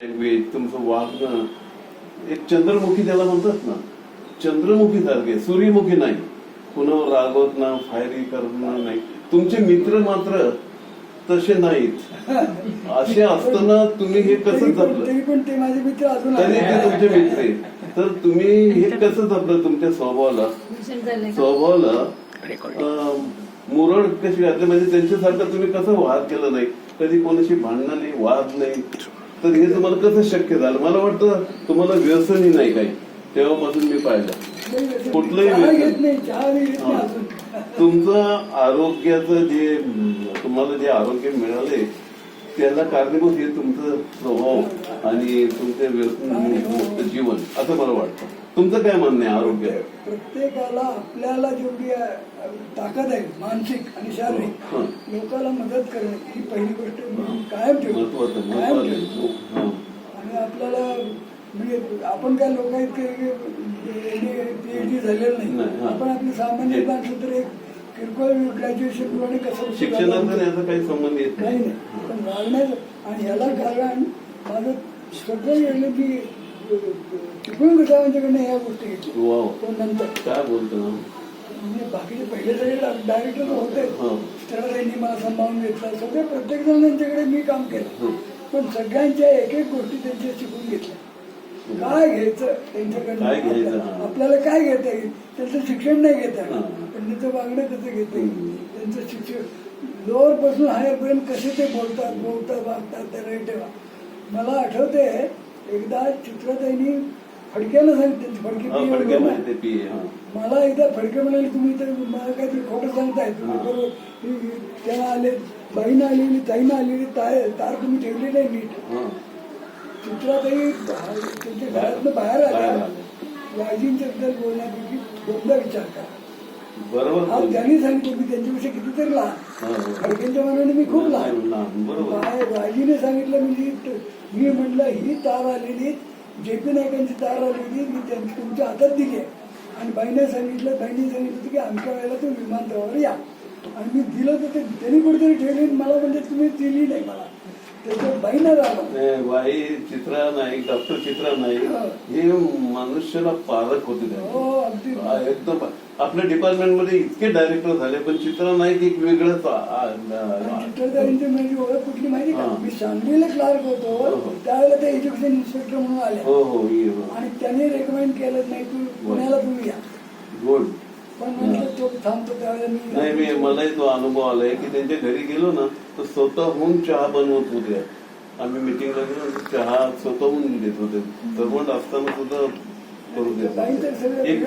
Language तुमचं वागणं एक चंद्रमुखी त्याला म्हणतात ना चंद्रमुखी सारखे सूर्यमुखी नाही. कुणावर रागवत ना फायरी करणं नाही. तुमचे मित्र मात्र तसे नाहीत. असे असताना तुम्ही हे कसं जपलं? तरी पण ते माझे मित्र अजून तरी आहे. ते तुमचे मित्र आहेत. तर तुम्ही हे कसं जपलं तुमच्या स्वभावाला? स्वभावाला मुरड कशी घातली? म्हणजे त्यांच्यासारखं तुम्ही कसं वाद केलं नाही? कधी कोणाशी भांडणं नाही वाद नाही? तर हे तुम्हाला कसं शक्य झालं? मला वाटतं तुम्हाला व्यसनही नाही काही. तेव्हापासून मी पाहिलं. कुठलंही व्यसन. तुमचं आरोग्याचं जे तुम्हाला जे आरोग्य मिळाले त्याला कारणीभूत हे तुमचं स्वभाव. आणि तुमचे व्यसनमुक्त जीवन असं मला वाटतं. तुमचं काय म्हणणं आहे? आरोग्य. प्रत्येकाला आपल्याला जेवढी ताकद आहे मानसिक आणि शारीरिक हं. लोकांना मदत करणे ही पहिली गोष्ट कायम ठेवतो. महत्वाचं महत्वाचं. हं. आणि आपल्याला म्हणजे आपण काय लोक इतके पीएचडी झालेलं नाही, हा. आपण आपली सामान्य तर एक किरकोळ ग्रॅज्युएशन आणि कसं शिक्षणाचा याचा काही संबंध येत नाही. पण वागण्याचं आणि ह्याला कारण माझं मी चिपळूण गटावांच्याकडनं ह्या गोष्टी घेतल्या वाव पण नंतर काय बोलतो म्हणजे बाकीचे पहिले सगळे डायरेक्टर होते हं. त्याला त्यांनी मला सांभाळून घेतला सगळे प्रत्येक जण त्यांच्याकडे मी काम केलं हं. पण सगळ्यांच्या एक एक गोष्टी त्यांच्या शिकून घेतल्या काय घ्यायचं त्यांच्याकडनं काय घ्यायचं, हां. आपल्याला काय घेता येईल त्यांचं शिक्षण नाही घेता येईल हां. पण त्याचं वागणं कसं घेता येईल हं. त्यांचं शिक्षण लोअरपासून हायर पर्यंत कसे ते बोलतात बोलतात वागतात ते रे ठेवा मला आठवते एकदा चित्रताईंनी फडक्याला सांगितलं फडके हा, PA पी हा. मला एकदा फडके म्हणाले तुम्ही तर मला काहीतरी खोटं सांगताय. तुम्ही हा. बरोबर त्याला आले बाईनं आलेली ताईनं आलेली तार तार तुम्ही ठेवली नाही नीट. हा. चित्रातही त्यांच्या घरातनं बाहेर बाहेर आल्या. आले. वाजींच्या बद्दल बोलण्यापैकी दोनदा विचार करा. बरोबर. त्यांनी सांगितलं मी त्यांच्यापेक्षा कितीतरी लहान. हा, हो. मनाने मी खूप लहान. बाय- राजीने सांगितलं म्हणजे मी म्हटलं ही तार आलेली जे पी नायकांची तार आलेली मी त्यांची तुमच्या हातात दिली आहे. आणि बाईने सांगितलं बाईने सांगितलं की आमच्या वेळेला तुम्ही विमानतळावर या. आणि मी दिलं तर ते त्यांनी कुठेतरी ठेवली आणि मला म्हणजे तुम्ही दिली नाही मला. नाही, बाई चित्रा नाही डॉक्टर चित्रा नाही. हा. हे मनुष्याला पारक होते हो हा, एकदम. आपल्या डिपार्टमेंटमध्ये इतके डायरेक्टर झाले पण चित्रा नाईक एक वेगळंच ओळख कुठली माहिती हा. मी सांगलीला क्लार्क हो, होतो. हो. त्यावेळेला ते एज्युकेशन इन्स्पेक्टर म्हणून आले. हो हो हो. आणि त्यांनी रेकमेंड केलं नाही तू पुण्याला तुम्ही या. गुड. नाही मी मलाही तो अनुभव आलाय की त्यांच्या घरी गेलो ना तर स्वतःहून चहा बनवत होते आम्ही मिटिंगला गेलो चहा स्वतःहून देत होते सर्वंट असताना सुद्धा करू देत तर. सगळं एक